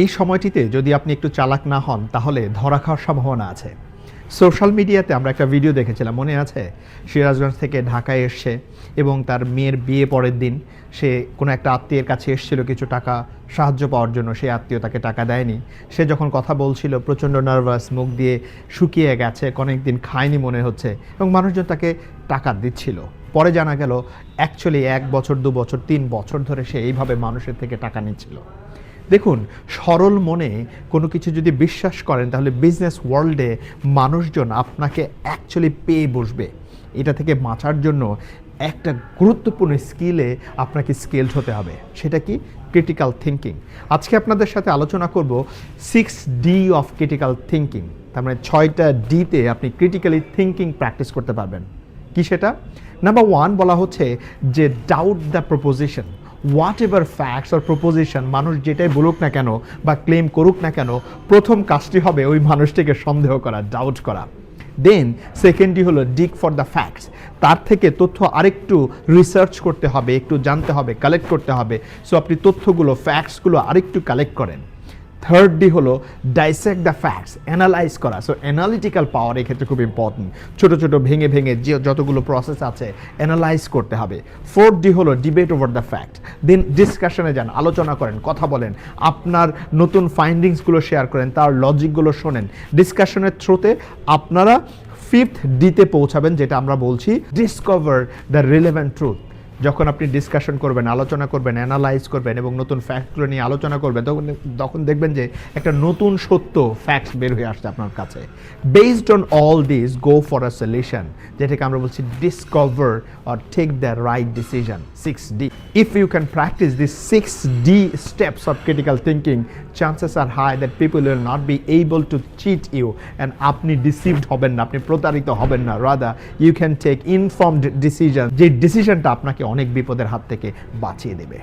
এই সময়টিতে যদি আপনি একটু চালাক না হন, তাহলে ধরা খাওয়ার সম্ভাবনা আছে। সোশ্যাল মিডিয়াতে আমরা একটা ভিডিও দেখেছিলাম, মনে আছে? সিরাজগঞ্জ থেকে ঢাকায় এসছে এবং তার মেয়ের বিয়ে পরের দিন সে কোনো একটা আত্মীয়ের কাছে এসেছিল কিছু টাকা সাহায্য পাওয়ার জন্য, সেই আত্মীয় তাকে টাকা দেয়নি। সে যখন কথা বলছিল, প্রচণ্ড নার্ভাস, মুখ দিয়ে শুকিয়ে গেছে, অনেক দিন খায়নি মনে হচ্ছে এবং মানুষজন তাকে টাকা দিচ্ছিল। পরে জানা গেল অ্যাকচুয়ালি এক বছর, দু বছর, তিন বছর ধরে সে এইভাবে মানুষের থেকে টাকা নিচ্ছিল। দেখুন, সরল মনে কোনো কিছু যদি বিশ্বাস করেন, তাহলে বিজনেস ওয়ার্ল্ডে মানুষজন আপনাকে অ্যাকচুয়ালি পেয়ে বসবে। এটা থেকে বাঁচার জন্য একটা গুরুত্বপূর্ণ স্কিলে আপনাকে স্কেলড হতে হবে। সেটা কি? ক্রিটিক্যাল থিঙ্কিং আজকে আপনাদের সাথে আলোচনা করব six D of critical thinking তার মানে ছয়টা ডিতে আপনি ক্রিটিক্যালি থিঙ্কিং প্র্যাকটিস করতে পারবেন। কি সেটা? নাম্বার ওয়ান বলা হচ্ছে যে doubt the proposition whatever facts or proposition মানুষ যেটাই বলুক না কেন বা ক্লেম করুক না কেন, প্রথম কাজটি হবে ওই মানুষটিকে সন্দেহ করা ডাউট করা। দেন সেকেন্ডটি হলো ডিক ফর দ্য ফ্যাক্টস তার থেকে তথ্য আরেকটু রিসার্চ করতে হবে, একটু জানতে হবে কালেক্ট করতে হবে। সো আপনি তথ্যগুলো ফ্যাক্টসগুলো আরেকটু কালেক্ট করেন। থার্ডটি হলো ডাইসেক্ট দ্য ফ্যাক্টস অ্যানালাইজ করা। সো অ্যানালিটিক্যাল পাওয়ার এক্ষেত্রে খুব ইম্পর্টেন্ট ছোটো ছোটো, ভেঙে ভেঙে যে যতগুলো প্রসেস আছে অ্যানালাইজ করতে হবে। ফোর্থ ডি হলো debate over the fact then ডিসকাশনে যান, আলোচনা করেন, কথা বলেন। আপনার নতুন ফাইন্ডিংসগুলো শেয়ার করেন, তার লজিকগুলো শোনেন। ডিসকাশনের থ্রুতে আপনারা ফিফথ ডিতে পৌঁছাবেন, যেটা আমরা বলছি ডিসকভার দ্য রিলেভেন্ট ট্রুথ যখন আপনি ডিসকাশন করবেন, আলোচনা করবেন অ্যানালাইজ করবেন এবং নতুন ফ্যাক্টগুলো নিয়ে আলোচনা করবেন, তখন তখন দেখবেন যে একটা নতুন সত্য ফ্যাক্টস বের হয়ে আসছে আপনার কাছে। Based on all this go for a solution যেটাকে আমরা বলছি discover or take the right decision six D if you can practise this six D steps of critical thinking chances are high that people will not be able to cheat you and আপনি deceived হবেন না, আপনি প্রতারিত হবেন না। Rather you can take informed decision যে ডিসিশনটা আপনাকে অনেক বিপদের হাত থেকে বাঁচিয়ে দেবে।